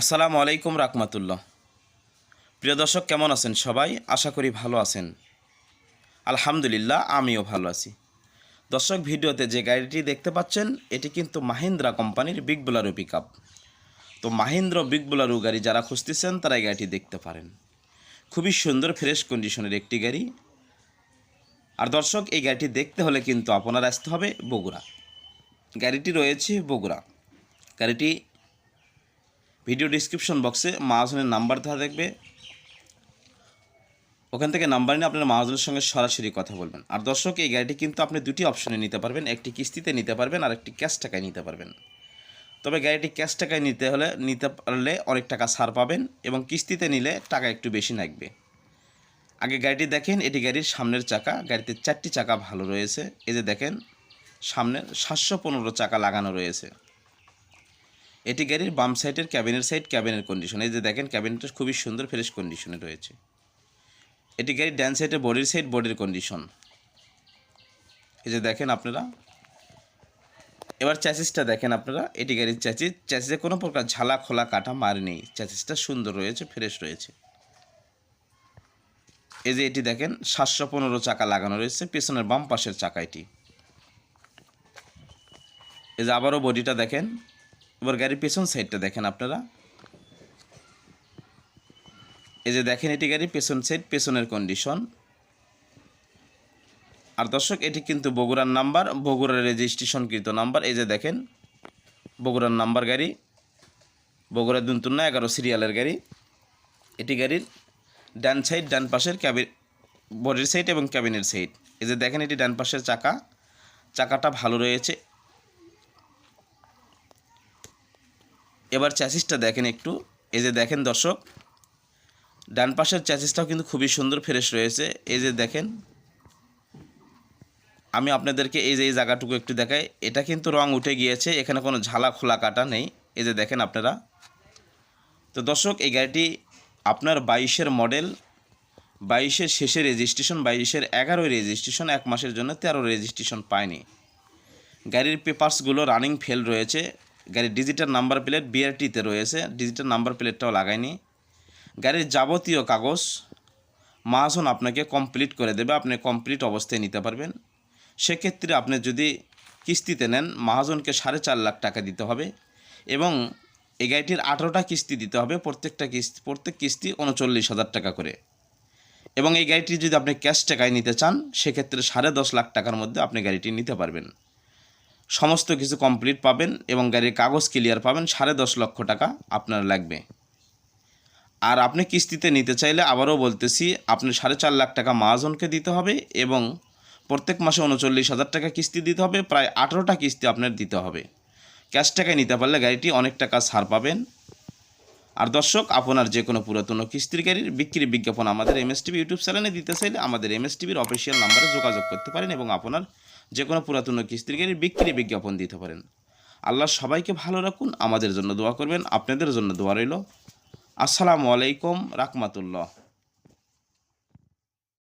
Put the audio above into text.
আসসালামু আলাইকুম রাকমাতুল্লাহ প্রিয় দর্শক, কেমন আছেন সবাই? আশা করি ভালো আছেন। আলহামদুলিল্লাহ, আমিও ভালো আছি। দর্শক, ভিডিওতে যে গাড়িটি দেখতে পাচ্ছেন, এটি কিন্তু মাহিন্দ্রা কোম্পানির বিগ বোলারো পিক তো মাহিন্দ্র বিগ বোলারো গাড়ি যারা খুঁজতেছেন, তারা এই গাড়িটি দেখতে পারেন। খুবই সুন্দর, ফ্রেশ কন্ডিশনের একটি গাড়ি। আর দর্শক, এই গাড়িটি দেখতে হলে কিন্তু আপনার আসতে হবে বগুড়া। গাড়িটি রয়েছে বগুড়া। গাড়িটি ভিডিও ডিসক্রিপশন বক্সে মাহাজনের নাম্বার দেওয়া দেখবে ওখান থেকে নাম্বার নিয়ে আপনার মাহাজনের সঙ্গে সরাসরি কথা বলবেন। আর দর্শক, এই গাড়িটি কিন্তু আপনি দুটি অপশনে নিতে পারবেন। একটি কিস্তিতে নিতে পারবেন আর একটি ক্যাশ টাকায় নিতে পারবেন। তবে গাড়িটি ক্যাশ টাকায় নিতে হলে, নিতে পারলে অনেক টাকা ছাড় পাবেন এবং কিস্তিতে নিলে টাকা একটু বেশি লাগবে। আগে গাড়িটি দেখেন, এটি গাড়ির সামনের চাকা। গাড়িতে চারটি চাকা ভালো রয়েছে। এই যে দেখেন, সামনের সাতশো পনেরো চাকা লাগানো রয়েছে। এটি গাড়ির বাম সাইডের ক্যাবিনের সাইড, ক্যাবিনের কন্ডিশন এই যে দেখেন, ক্যাবিনটা খুবই সুন্দর ফ্রেশ কন্ডিশনে রয়েছে। এটি গাড়ির ড্যান সাইডের বডির সাইড বডির কন্ডিশন এই যে দেখেন আপনারা। এবার চ্যাসিসটা দেখেন আপনারা। এটি গাড়ির চ্যাসিস চ্যাসিসে কোনো প্রকার ঝালা, খোলা, কাটা, মার নেই। চ্যাসিসটা সুন্দর রয়েছে ফ্রেশ রয়েছে। এই যে এটি দেখেন, সাতশো পনেরো চাকা লাগানো রয়েছে, পেছনের বাম পাশের চাকা এটি। এই যে আবারও বডিটা দেখেন। এবার গাড়ির পেছন সাইডটা দেখেন আপনারা। এই যে দেখেন এটি গাড়ির পেছন সাইড পেছনের কন্ডিশন আর দর্শক, এটি কিন্তু বগুড়ার নাম্বার, বগুড়ার রেজিস্ট্রেশনকৃত নাম্বার। এই যে দেখেন, বগুড়ার নাম্বার গাড়ি বগুড়া দুনতুন্না এগারো সিরিয়ালের গাড়ি। এটি গাড়ির ডান সাইড ডান পাশের ক্যাবিন বডির সাইড এবং ক্যাবিনের সাইড এই যে দেখেন, এটি ডান পাশের চাকা। চাকাটা ভালো রয়েছে। এবার চ্যাসিসটা দেখেন একটু। এই যে দেখেন দর্শক, ডান পাশের চ্যাসিসটাও কিন্তু খুবই সুন্দর ফ্রেশ রয়েছে। এই যে দেখেন, আমি আপনাদেরকে এই যে এই জায়গাটুকু একটু দেখাই। এটা কিন্তু রং উঠে গিয়েছে, এখানে কোনো ঝালা খোলা কাটা নেই। এই যে দেখেন আপনারা। তো দর্শক, এই গাড়িটি আপনার বাইশের মডেল বাইশের শেষে রেজিস্ট্রেশন বাইশের এগারোই রেজিস্ট্রেশন এক মাসের জন্য তেরো রেজিস্ট্রেশন পায়নি। গাড়ির পেপার্সগুলো রানিং ফেল রয়েছে। গাড়ির ডিজিটাল নাম্বার প্লেট বিআরটিতে রয়েছে। ডিজিটাল নাম্বার প্লেটটাও লাগায়নি গাড়ির যাবতীয় কাগজ মাহাজন আপনাকে কমপ্লিট করে দেবে। আপনি কমপ্লিট অবস্থায় নিতে পারবেন। সেক্ষেত্রে আপনি যদি কিস্তিতে নেন মাহাজনকে সাড়ে চার লাখ টাকা দিতে হবে এবং এই গাড়িটির আঠারোটা কিস্তি দিতে হবে, প্রত্যেকটা কিস্তি, প্রত্যেক কিস্তি উনচল্লিশ হাজার টাকা করে। এবং এই গাড়িটি যদি আপনি ক্যাশ টাকায় নিতে চান, সেক্ষেত্রে সাড়ে দশ লাখ টাকার মধ্যে আপনি গাড়িটি নিতে পারবেন। সমস্ত কিছু কমপ্লিট পাবেন এবং গাড়ির কাগজ ক্লিয়ার পাবেন, সাড়ে দশ লক্ষ টাকা আপনার লাগবে। আর আপনি কিস্তিতে নিতে চাইলে আবারও বলতেছি, আপনি সাড়ে চার লাখ টাকা মহাজনকে দিতে হবে এবং প্রত্যেক মাসে উনচল্লিশ হাজার টাকা কিস্তি দিতে হবে, প্রায় আঠেরোটা কিস্তি আপনার দিতে হবে। ক্যাশ টাকায় নিতে পারলে গাড়িটি অনেক টাকা ছাড় পাবেন। আর দর্শক, আপনার যে কোনো পুরাতন কিস্তির গাড়ির বিক্রি বিজ্ঞাপন আমাদের এমএসটিভি ইউটিউব চ্যানেলে দিতে চাইলে আমাদের এমএসটিভির অফিসিয়াল নাম্বারে যোগাযোগ করতে পারেন এবং আপনার যে কোনো পুরাতন কিস্তির বিক্রি বিজ্ঞাপন দিতে পারেন। আল্লাহ সবাইকে ভালো রাখুন, আমাদের জন্য দোয়া করবেন, আপনাদের জন্য দোয়া রইল। আসসালামু আলাইকুম রাহমাতুল্লাহ।